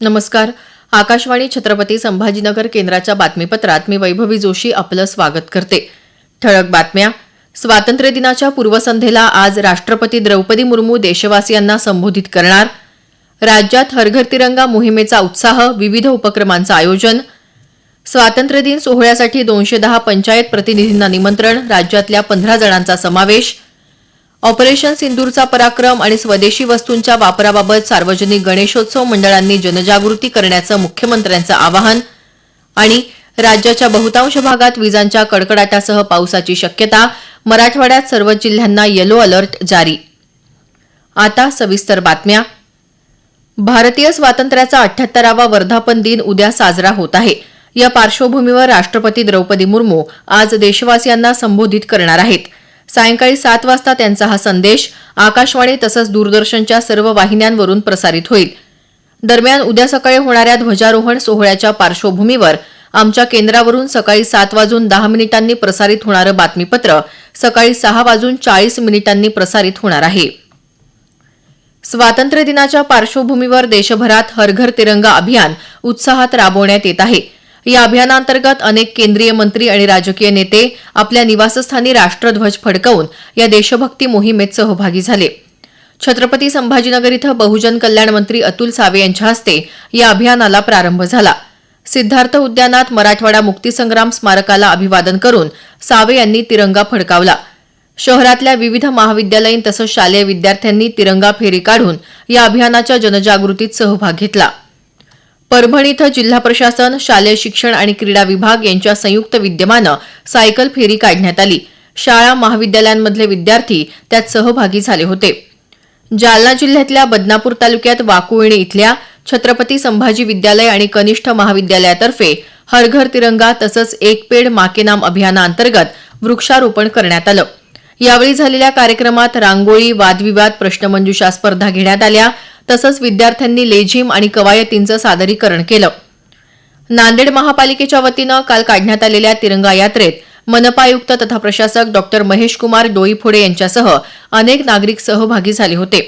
नमस्कार. आकाशवाणी छत्रपती संभाजीनगर केंद्राच्या बातमीपत्रात मी वैभवी जोशी आपलं स्वागत करते. ठळक बातम्या. स्वातंत्र्य दिनाच्या पूर्वसंध्येला आज राष्ट्रपती द्रौपदी मुर्मू देशवासियांना संबोधित करणार. राज्यात हरघर तिरंगा मोहिमेचा उत्साह विविध उपक्रमांचं आयोजन. स्वातंत्र्य दिन सोहळ्यासाठी दोनशे दहा पंचायत प्रतिनिधींना निमंत्रण राज्यातल्या पंधरा जणांचा समावेश. ऑपरेशन सिंदूरचा पराक्रम आणि स्वदेशी वस्तूंच्या वापराबाबत सार्वजनिक गणेशोत्सव मंडळांनी जनजागृती करण्याचं मुख्यमंत्र्यांचं आवाहन आणि राज्याच्या बहुतांश भागात विजांच्या कडकडाटासह पावसाची शक्यता मराठवाड्यात सर्व जिल्ह्यांना येलो अलर्ट जारी. आता सविस्तर बातम्या. भारतीय स्वातंत्र्याचा अठ्याहत्तरावा वर्धापन दिन उद्या साजरा होत आहे. या पार्श्वभूमीवर राष्ट्रपती द्रौपदी मुर्मू आज देशवासियांना संबोधित करणार आहेत. सायंकाळी सात वाजता त्यांचा हा संदेश आकाशवाणी तसंच दूरदर्शनच्या सर्व वाहिन्यांवरून प्रसारित होईल. दरम्यान उद्या सकाळी होणाऱ्या ध्वजारोहण सोहळ्याच्या पार्श्वभूमीवर आमच्या केंद्रावरून सकाळी सात वाजून दहा मिनिटांनी प्रसारित होणारं बातमीपत्र सकाळी सहा वाजून चाळीस मिनिटांनी प्रसारित होणार आहे. स्वातंत्र्य दिनाच्या पार्श्वभूमीवर देशभरात हरघर तिरंगा अभियान उत्साहात राबवण्यात येत आहे. या अभियानांतर्गत अनेक केंद्रीय मंत्री आणि राजकीय नेते आपल्या निवासस्थानी राष्ट्रध्वज फडकवून या देशभक्ती मोहिमेत सहभागी झाले. छत्रपती संभाजीनगर इथं बहुजन कल्याण मंत्री अतुल सावे यांच्या हस्ते या अभियानाला प्रारंभ झाला. सिद्धार्थ उद्यानात मराठवाडा मुक्तीसंग्राम स्मारकाला अभिवादन करून सावे यांनी तिरंगा फडकावला. शहरातल्या विविध महाविद्यालयीन तसंच शालेय विद्यार्थ्यांनी तिरंगा फेरी काढून या अभियानाच्या जनजागृतीत सहभाग घेतला. परभणी इथं जिल्हा प्रशासन शालेय शिक्षण आणि क्रीडा विभाग यांच्या संयुक्त विद्यमानं सायकल फेरी काढण्यात आली. शाळा महाविद्यालयांमधले विद्यार्थी त्यात सहभागी झाले होते. जालना जिल्ह्यातल्या बदनापूर तालुक्यात वाकुळणी इथल्या छत्रपती संभाजी विद्यालय आणि कनिष्ठ महाविद्यालयातर्फे हर घर तिरंगा तसंच एक पेड माके नाम अभियानाअंतर्गत वृक्षारोपण करण्यात आलं. यावेळी झालेल्या कार्यक्रमात रांगोळी वादविवाद प्रश्नमंजुषा स्पर्धा घेण्यात आल्या. तसंच विद्यार्थ्यांनी लेझिम आणि कवायतींचं सादरीकरण केलं. नांदेड महापालिकेच्या वतीनं काल काढण्यात आलेल्या तिरंगा यात्रेत मनपा आयुक्त तथा प्रशासक डॉक्टर महेश कुमार डोईफोडे यांच्यासह अनेक नागरिक सहभागी झाले होते.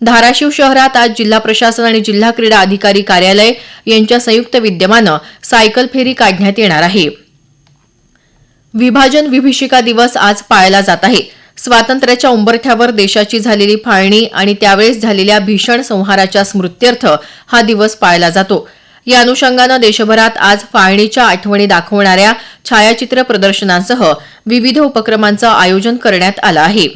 धाराशिव शहरात आज जिल्हा प्रशासन आणि जिल्हा क्रीडा अधिकारी कार्यालय यांच्या संयुक्त विद्यमानं सायकल फेरी काढण्यात येणार आहे. विभाजन विभीषिका दिवस आज पाळला जात आहे. स्वातंत्र्याच्या उंबरठ्यावर देशाची झालेली फाळणी आणि त्यावेळेस झालेल्या भीषण संहाराच्या स्मृत्यर्थ हा दिवस पाळला जातो. या अनुषंगानं देशभरात आज फाळणीच्या आठवणी दाखवणाऱ्या छायाचित्र प्रदर्शनांसह विविध उपक्रमांचं आयोजन करण्यात आलं आहे.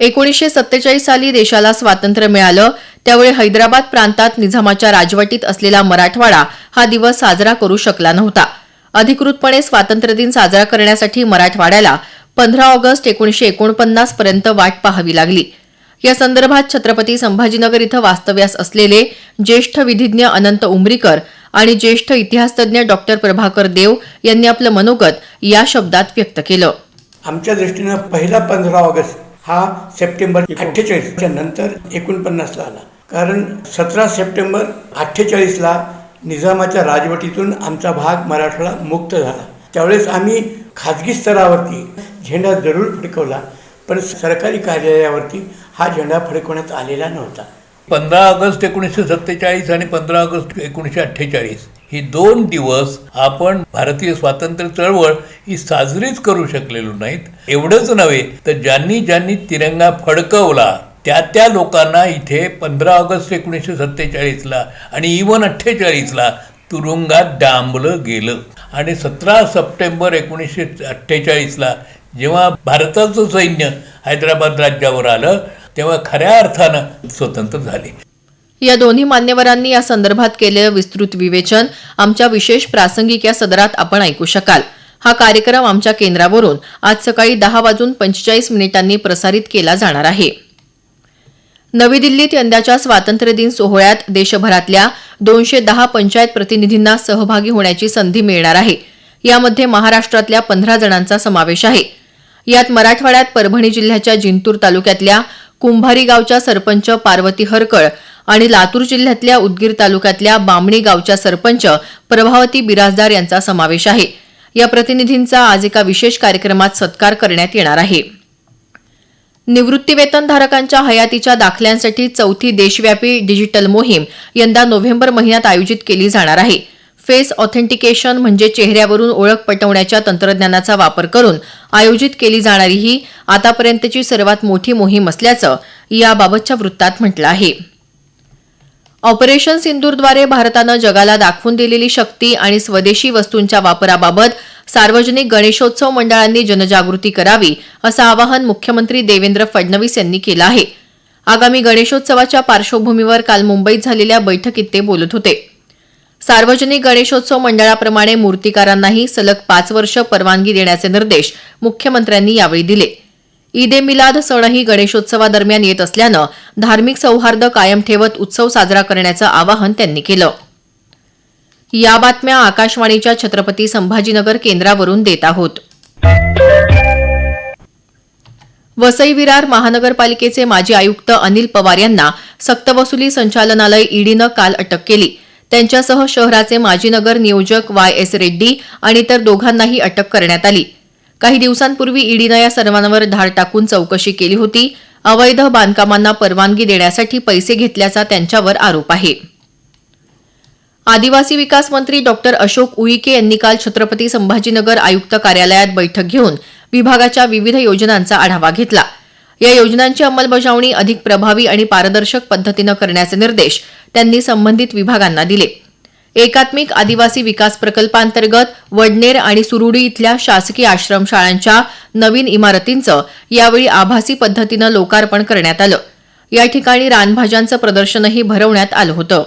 एकोणीसशे सत्तेचाळीस साली देशाला स्वातंत्र्य मिळालं त्यावेळी हैदराबाद प्रांतात निझामाच्या राजवटीत असलेला मराठवाडा हा दिवस साजरा करू शकला नव्हता. अधिकृतपणे स्वातंत्र्य दिन साजरा करण्यासाठी मराठवाड्याला पंधरा ऑगस्ट एकोणीसशे एकोणपन्नास पर्यंत वाट पाहावी लागली. या संदर्भात छत्रपती संभाजीनगर इथं वास्तव्यास असलेले ज्येष्ठ विधिज्ञ अनंत उमरीकर आणि ज्येष्ठ इतिहासतज्ञ डॉक्टर प्रभाकर देव यांनी आपलं मनोगत या शब्दात व्यक्त केलं. आमच्या दृष्टीनं पहिला पंधरा ऑगस्ट हा सप्टेंबर अठ्ठेचाळीसच्या नंतर एकोणपन्नासला आला. कारण सतरा सप्टेंबर अठ्ठेचाळीसला निजामाच्या राजवटीतून आमचा भाग मराठवाडा मुक्त झाला. त्यावेळेस आम्ही खाजगी स्तरावरती झेंडा जरूर फडकवला पण सरकारी कार्यालयावरती हा झेंडा फडकवण्यात आलेला नव्हता. पंधरा ऑगस्ट एकोणीसशे सत्तेचाळीस आणि पंधरा ऑगस्ट एकोणीसशे अठ्ठेचाळीस ही दोन दिवस आपण भारतीय स्वातंत्र्य चळवळ ही साजरीच करू शकलेलो नाहीत. एवढंच नव्हे तर ज्यांनी ज्यांनी तिरंगा फडकवला त्या त्या लोकांना इथे पंधरा ऑगस्ट एकोणीसशे सत्तेचाळीसला आणि इवन अठ्ठेचाळीसला तुरुंगात डांबलं गेलं. आणि सतरा सप्टेंबर एकोणीसशे अठ्ठेचाळीसला जेव्हा भारताचं सैन्य हैदराबाद राज्यावर आलं तेव्हा खऱ्या अर्थानं स्वतंत्र झाले. या दोन्ही मान्यवरांनी या संदर्भात केलेलं विस्तृत विवेचन आमच्या विशेष प्रासंगिक या सदरात आपण ऐकू शकाल. हा कार्यक्रम आमच्या केंद्रावरून आज सकाळी दहा वाजून पंचेचाळीस मिनिटांनी प्रसारित केला जाणार आहे. नवी दिल्लीत यंदाच्या स्वातंत्र्य दिन सोहळ्यात देशभरातल्या दोनशे दहा पंचायत प्रतिनिधींना सहभागी होण्याची संधी मिळणार आहे. यामध्ये महाराष्ट्रातल्या पंधरा जणांचा समावेश आहे. यात मराठवाड्यात परभणी जिल्ह्याच्या जिंतूर तालुक्यातल्या कुंभारी गावच्या सरपंच पार्वती हरकळ आणि लातूर जिल्ह्यातल्या उदगीर तालुक्यातल्या बामणी गावच्या सरपंच प्रभावती बिराजदार यांचा समावेश आहे. या प्रतिनिधींचा आज एका विशेष कार्यक्रमात सत्कार करण्यात येणार आहे. निवृत्तीवेतनधारकांच्या हयातीच्या दाखल्यांसाठी चौथी देशव्यापी डिजिटल मोहीम यंदा नोव्हेंबर महिन्यात आयोजित केली जाणार आहे. फेस ऑथेंटिकेशन म्हणजे चेहऱ्यावरून ओळख पटवण्याच्या तंत्रज्ञानाचा वापर करून आयोजित केली जाणारी ही आतापर्यंतची सर्वात मोठी मोहीम असल्याचं याबाबतच्या वृत्तात म्हटलं आहे. ऑपरेशन सिंदूरद्वारे भारतानं जगाला दाखवून दिलेली शक्ती आणि स्वदेशी वस्तूंच्या वापराबाबत सार्वजनिक गणेशोत्सव मंडळांनी जनजागृती करावी असं आवाहन मुख्यमंत्री देवेंद्र फडणवीस यांनी केलं आहे. आगामी गणेशोत्सवाच्या पार्श्वभूमीवर काल मुंबईत झालेल्या बैठकीत ते बोलत होते. सार्वजनिक गणेशोत्सव मंडळाप्रमाणे मूर्तिकारांनाही सलग पाच वर्ष परवानगी देण्याचे निर्देश मुख्यमंत्र्यांनी यावेळी दिले. ईद ए मिलाद सणही गणेशोत्सवादरम्यान येत असल्यानं धार्मिक सौहार्द कायम ठेवत उत्सव साजरा करण्याचं आवाहन त्यांनी केलं. या बातम्या आकाशवाणीच्या छत्रपती संभाजीनगर केंद्रावरून देत आहोत. वसई विरार महानगरपालिकेचे माजी आयुक्त अनिल पवार यांना सक्तवसुली संचालनालय ईडीनं काल अटक केली. त्यांच्यासह शहराचे माजी नगर नियोजक वाय एस रेड्डी आणि इतर दोघांनाही अटक करण्यात आली. काही दिवसांपूर्वी ईडीनं या सर्वांवर धाड टाकून चौकशी केली होती. अवैध बांधकामांना परवानगी देण्यासाठी पैसे घेतल्याचा त्यांच्यावर आरोप आहे. आदिवासी विकास मंत्री डॉक्टर अशोक उईके यांनी काल छत्रपती संभाजीनगर आयुक्त कार्यालयात बैठक घेऊन विभागाच्या विविध योजनांचा आढावा घेतला. या योजनांची अंमलबजावणी अधिक प्रभावी आणि पारदर्शक पद्धतीनं करण्याचे निर्देश त्यांनी संबंधित विभागांना दिले. एकात्मिक आदिवासी विकास प्रकल्पांतर्गत वडनेर आणि सुरुडी इथल्या शासकीय आश्रमशाळांच्या नवीन इमारतींचं यावेळी आभासी पद्धतीनं लोकार्पण करण्यात आलं. या ठिकाणी रानभाज्यांचं प्रदर्शनही भरवण्यात आलं होतं.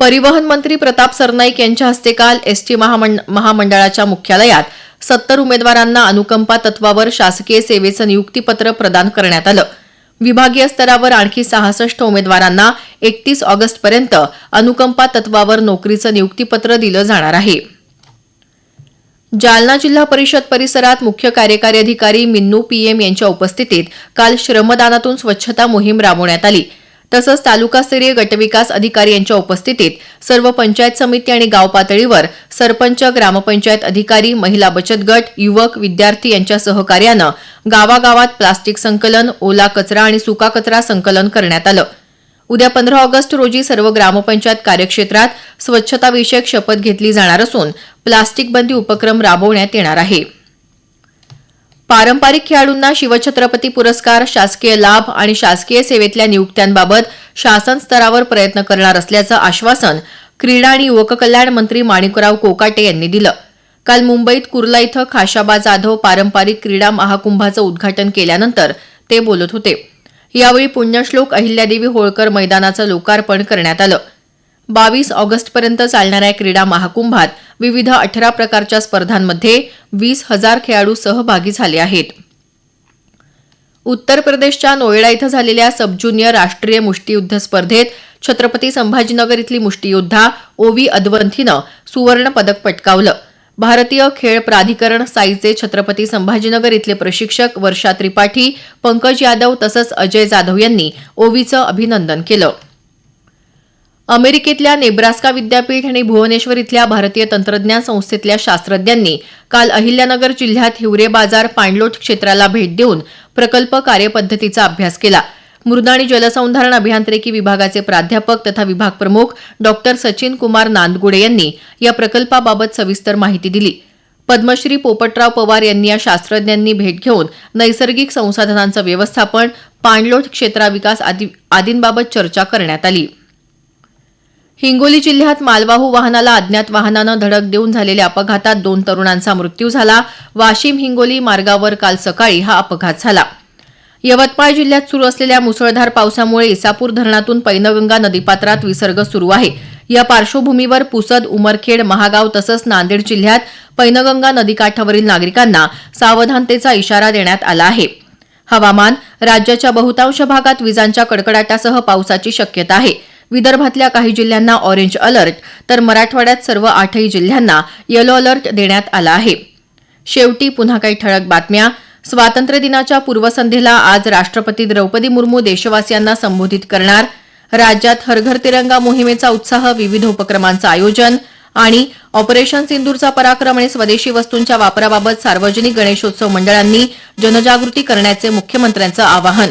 परिवहन मंत्री प्रताप सरनाईक यांच्या हस्ते काल एसटी महामंड महामंडळाच्या मुख्यालयात सत्तर उमेदवारांना अनुकंपा तत्वावर शासकीय सेवेचं नियुक्तीपत्र प्रदान करण्यात आलं. विभागीय स्तरावर आणखी सहासष्ट उमेदवारांना एकतीस ऑगस्टपर्यंत अनुकंपा तत्वावर नोकरीचं नियुक्तीपत्र दिलं जाणार आहे. जालना जिल्हा परिषद परिसरात मुख्य कार्यकारी अधिकारी मिन्नू पीएम यांच्या उपस्थितीत काल श्रमदानातून स्वच्छता मोहीम राबवण्यात आली. तसंच तालुकास्तरीय गटविकास अधिकारी यांच्या उपस्थितीत सर्व पंचायत समिती आणि गाव पातळीवर सरपंच ग्रामपंचायत अधिकारी महिला बचत गट युवक विद्यार्थी यांच्या सहकार्यानं गावागावात प्लास्टिक संकलन ओला कचरा आणि सुका कचरा संकलन करण्यात आलं. उद्या पंधरा ऑगस्ट रोजी सर्व ग्रामपंचायत कार्यक्षेत्रात स्वच्छताविषयक शपथ घेतली जाणार असून प्लास्टिक बंदी उपक्रम राबवण्यात येणार आहे. पारंपरिक खेळाडूंना शिवछत्रपती पुरस्कार शासकीय लाभ आणि शासकीय सेवेतल्या नियुक्त्यांबाबत शासन स्तरावर प्रयत्न करणार असल्याचं आश्वासन क्रीडा आणि युवक कल्याण मंत्री माणिकराव कोकाटे यांनी दिलं. काल मुंबईत कुर्ला इथं खाशाबा जाधव पारंपरिक क्रीडा महाकुंभाचं उद्घाटन केल्यानंतर ते बोलत होते. यावेळी पुण्यश्लोक अहिल्यादेवी होळकर मैदानाचं लोकार्पण करण्यात आलं. बावीस ऑगस्टपर्यंत चालणाऱ्या क्रीडा महाकुंभात विविध अठरा प्रकारच्या स्पर्धांमध्ये वीस हजार खेळाडू सहभागी झाले आहेत. उत्तर प्रदेशच्या नोएडा इथं झालेल्या सब ज्युनियर राष्ट्रीय मुष्टियुद्ध स्पर्धेत छत्रपती संभाजीनगर इथली मुष्टियोद्धा ओवी अदवंथीनं सुवर्ण पदक पटकावलं. भारतीय खेळ प्राधिकरण साईचे छत्रपती संभाजीनगर इथले प्रशिक्षक वर्षा त्रिपाठी पंकज यादव तसंच अजय जाधव यांनी ओवीचं अभिनंदन केलं. अमेरिकेतल्या नेब्रास्का विद्यापीठ आणि भुवनेश्वर इथल्या भारतीय तंत्रज्ञान संस्थेतल्या शास्त्रज्ञांनी काल अहिल्यानगर जिल्ह्यात हिवरे बाजार पाणलोट क्षेत्राला भेट देऊन प्रकल्प कार्यपद्धतीचा अभ्यास केला. मृद आणि जलसंधारण अभियांत्रिकी विभागाचे प्राध्यापक तथा विभाग प्रमुख डॉक्टर सचिन कुमार नांदगुडे यांनी या प्रकल्पाबाबत सविस्तर माहिती दिली. पद्मश्री पोपटराव पवार यांनी या शास्त्रज्ञांनी भेट घेऊन नैसर्गिक संसाधनांचं व्यवस्थापन पाणलोट क्षेत्राविकास आदी आदींबाबत चर्चा करण्यात आली. हिंगोली जिल्ह्यात मालवाहू वाहनाला अज्ञात वाहनानं धडक देऊन झालेल्या अपघातात दोन तरुणांचा मृत्यू झाला. वाशिम हिंगोली मार्गावर काल सकाळी हा अपघात झाला. यवतमाळ जिल्ह्यात सुरू असलेल्या मुसळधार पावसामुळे इसापूर धरणातून पैनगंगा नदीपात्रात विसर्ग सुरू आहे. या पार्श्वभूमीवर पुसद उमरखेड महागाव तसंच नांदेड जिल्ह्यात पैनगंगा नदीकाठावरील नागरिकांना सावधानतेचा इशारा देण्यात आला आहे. हवामान राज्याच्या बहुतांश भागात विजांच्या कडकडाटासह पावसाची शक्यता आहे. विदर्भातल्या काही जिल्ह्यांना ऑरेंज अलर्ट तर मराठवाड्यात सर्व आठही जिल्ह्यांना येलो अलर्ट देण्यात आला आहे. शेवटी पुन्हा काही ठळक बातम्या. स्वातंत्र्य दिनाच्या पूर्वसंध्येला आज राष्ट्रपती द्रौपदी मुर्मू देशवासियांना संबोधित करणार. राज्यात हरघर तिरंगा मोहिमेचा उत्साह विविध उपक्रमांचं आयोजन आणि ऑपरेशन सिंदूरचा पराक्रम आणि स्वदेशी वस्तूंच्या वापराबाबत सार्वजनिक गणेशोत्सव मंडळांनी जनजागृती करण्याचे मुख्यमंत्र्यांचं आवाहन.